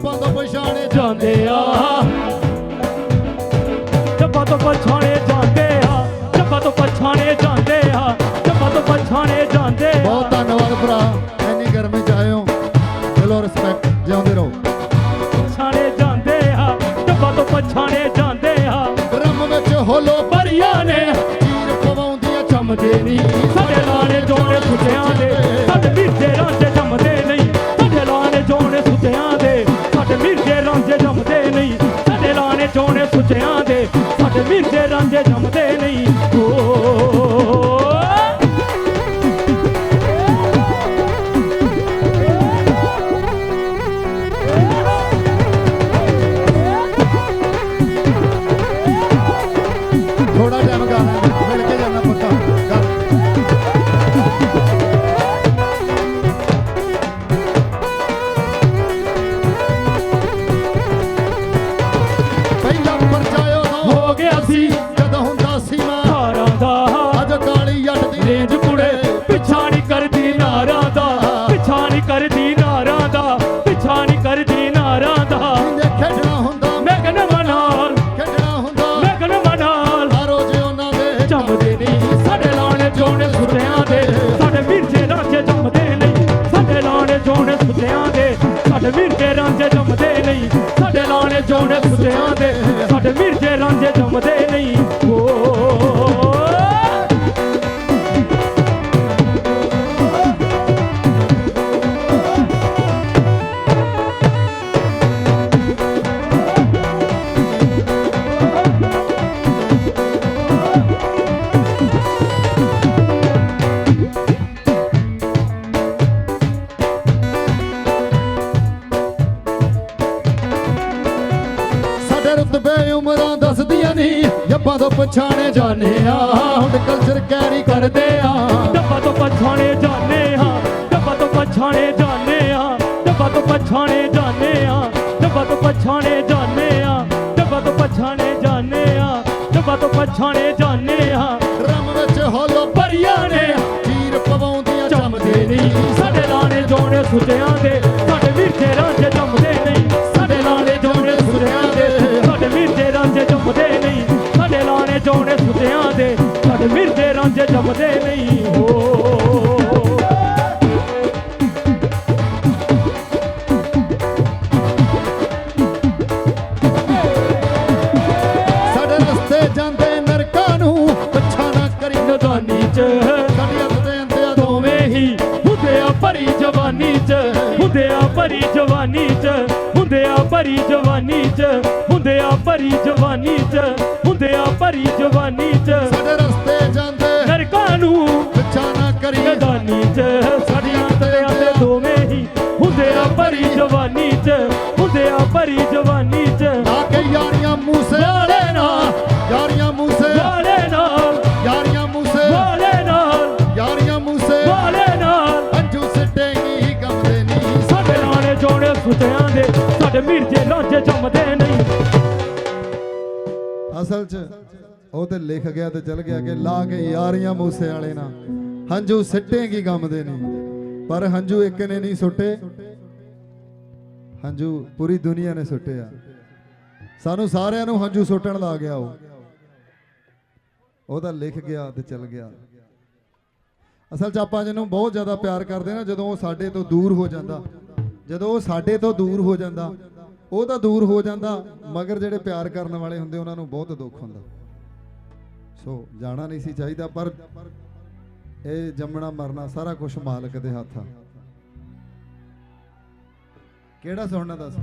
ਜੱਪਾਂ ਤੋਂ ਪਛਾਣੇ ਜਾਂਦੇ ਆ। ਜੱਪਾਂ ਤੋਂ ਪਛਾਣੇ ਜਾਂਦੇ ਆ। ਜੱਪਾਂ ਤੋਂ ਪਛਾਣੇ ਜਾਂਦੇ ਆ। ਜੱਪਾਂ ਤੋਂ ਪਛਾਣੇ ਜਾਂਦੇ ਆ। ਬਹੁਤ ਧੰਨਵਾਦ ਭਰਾ ਇੰਨੀ ਗਰਮੀ ਚ ਆਏ ਹੋ। ਦਿਲੋਂ ਰਿਸਪੈਕਟ ਜਿਉਂਦੇ ਰਹੋ। ਪਛਾਣੇ ਜਾਂਦੇ ਆ। ਜੱਪਾਂ ਤੋਂ ਪਛਾਣੇ ਜਾਂਦੇ ਆ। ਬ੍ਰਹਮ ਵਿੱਚ ਹੋਲੋ ਬਰੀਆਂ ਨੇ। ਚੀਰ ਪਵਾਉਂਦੀਆਂ ਜੰਮਦੇ ਨਹੀਂ ਸਾਡੇ ਲਾਣੇ ਜੋੜੇ ਸੁੱਤਿਆਂ ਦੇ। ਸਾਡੇ ਮਿਰਜੇ ਰਾਂਝੇ ਸਾਡੇ ਲਾਣੇ ਦੇ ਸਾਡੇ ਮਿਰਜੇ ਰਾਂਝੇ ਜੰਮਦੇ ਨਹੀਂ ਕਰਦੀ ਨਾਰਾਂ ਦਾ ਪਿੱਛਾ ਨਹੀਂ ਕਰਦੀ ਨਾਰਾਂ ਦਾ। ਜਿੰਨੇ ਖੇਡਣਾ ਹੁੰਦਾ ਮੈਂ ਕਹਿੰਦਾ ਮਨਾਲ ਖੇਡਣਾ ਹੁੰਦਾ। ਮੈਂ ਕਹਿੰਦਾ ਮਨਾਲ। ਆ ਰੋਜ਼ ਉਹਨਾਂ ਦੇ ਜੰਮਦੇ ਨਹੀਂ ਸਾਡੇ ਲਾਣੇ ਜੋਣੇ ਸੁੱਤਿਆਂ ਦੇ ਸਾਡੇ ਮਿਰਜੇ ਰਾਂਝੇ ਜੰਮਦੇ ਨਹੀਂ। ਸਾਡੇ ਲਾਣੇ ਜੋਣੇ ਸੁੱਤਿਆਂ ਦੇ ਸਾਡੇ ਮਿਰਜੇ ਰਾਂਝੇ ਜੰਮਦੇ ਨਹੀਂ। ਸਾਡੇ ਲਾਣੇ ਜੋਣੇ ਸੁੱਤਿਆਂ ਦੇ। ਸਾਡੇ ਰੁਤਬੇ ਉਮਰਾਂ ਦੱਸਦੀਆਂ ਨਹੀਂ ਜੱਬਾਂ ਤੋਂ ਪਛਾਣੇ ਜਾਣੇ ਆ। ਹੁਣ ਕਲਚਰ ਕੈਰੀ ਕਰਦੇ ਆ। ਡੱਬਾ ਤੋਂ ਪਛਾਣੇ ਜਾਣੇ ਹਾਂ ਡੱਬਾ ਤੋਂ ਪਛਾਣੇ ਜਾਣੇ ਹਾਂ ਡੱਬਾ ਤੋਂ ਪਛਾਣੇ ਜਾਣੇ ਹਾਂ ਡੱਬਾ ਤੋਂ ਪਛਾਣੇ ਜਾਣੇ ਹਾਂ ਡੱਬਾ ਤੋਂ ਪਛਾਣੇ ਜਾਣੇ ਹਾਂ ਡੱਬਾ ਤੋਂ ਪਛਾਣੇ ਜਾਣੇ ਹਾਂ ਰਮ ਵਿੱਚ ਹੋਲੋ ਭਰੀਆਂ ਨੇ। ਪਵਾਉਂਦੀਆਂ ਜੰਮਦੇ ਨਹੀਂ ਸਾਡੇ ਲਾਣੇ ਜੋੜੇ ਸੁੱਤਿਆਂ ਦੇ। ਰਾਂਝੇ ਨਹੀਂ ਹੋ। ਸਾਡੇ ਰਸਤੇ ਜਾਂਦੇ ਨਰਕਾਂ ਨੂੰ ਪਛਾ ਨਾ ਕਰੀ ਨਦਾਨੀ ਚ। ਸਾਡੀ ਹੱਥ ਆ ਦੋਵੇਂ ਹੀ ਹੁੰਦੇ ਆ ਭਰੀ ਜਵਾਨੀ ਚ। ਹੁੰਦੇ ਆ ਭਰੀ ਜਵਾਨੀ ਚ। ਹੁੰਦੇ ਆ ਭਰੀ ਜਵਾਨੀ ਚ। ਹੁੰਦਿਆ ਭਰੀ ਜਵਾਨੀ ਚ। ਹੁੰਦਿਆ ਭਰੀ ਜਵਾਨੀ ਚ। ਸੁਤਿਆਂ ਦੇ ਸਾਡੇ ਮਿਰਜੇ ਲਾਂਝੇ ਜੰਮਦੇ ਨਹੀਂ। ਅਸਲ 'ਚ ਉਹ ਤੇ ਲਿਖ ਗਿਆ ਤੇ ਚਲ ਗਿਆ ਕਿ ਲਾ ਕੇ ਯਾਰੀਆਂ ਮੂਸੇ ਵਾਲੇ ਨਾਲ ਹੰਝੂ ਸਿੱਟੇਗੀ ਗਮਦੇ ਨਹੀਂ। ਪਰ ਹੰਝੂ ਇੱਕ ਨੇ ਨਹੀਂ ਸੁੱਟੇ। ਹੰਝੂ ਪੂਰੀ ਦੁਨੀਆ ਨੇ ਸੁੱਟੇ ਆ ਸਾਨੂੰ ਸਾਰਿਆਂ ਨੂੰ ਹੰਝੂ ਸੁੱਟਣ ਲਾ ਗਿਆ ਉਹ। ਉਹ ਤਾਂ ਲਿਖ ਗਿਆ ਤੇ ਚਲ ਗਿਆ। ਅਸਲ 'ਚ ਆਪਾਂ ਜਿਹਨੂੰ ਬਹੁਤ ਜ਼ਿਆਦਾ ਪਿਆਰ ਕਰਦੇ ਨਾ, ਜਦੋਂ ਉਹ ਸਾਡੇ ਤੋਂ ਦੂਰ ਹੋ ਜਾਂਦਾ ਜਦੋਂ ਉਹ ਸਾਡੇ ਤੋਂ ਦੂਰ ਹੋ ਜਾਂਦਾ, ਉਹ ਤਾਂ ਦੂਰ ਹੋ ਜਾਂਦਾ, ਮਗਰ ਜਿਹੜੇ ਪਿਆਰ ਕਰਨ ਵਾਲੇ ਹੁੰਦੇ, ਉਹਨਾਂ ਨੂੰ ਬਹੁਤ ਦੁੱਖ ਹੁੰਦਾ। ਸੋ ਜਾਣਾ ਨਹੀਂ ਸੀ ਚਾਹੀਦਾ, ਪਰ ਇਹ ਜੰਮਣਾ, ਮਰਨਾ, ਸਾਰਾ ਕੁਝ ਮਾਲਕ ਦੇ ਹੱਥ। ਆ ਕਿਹੜਾ ਸੁਣਨਾ ਦੱਸ?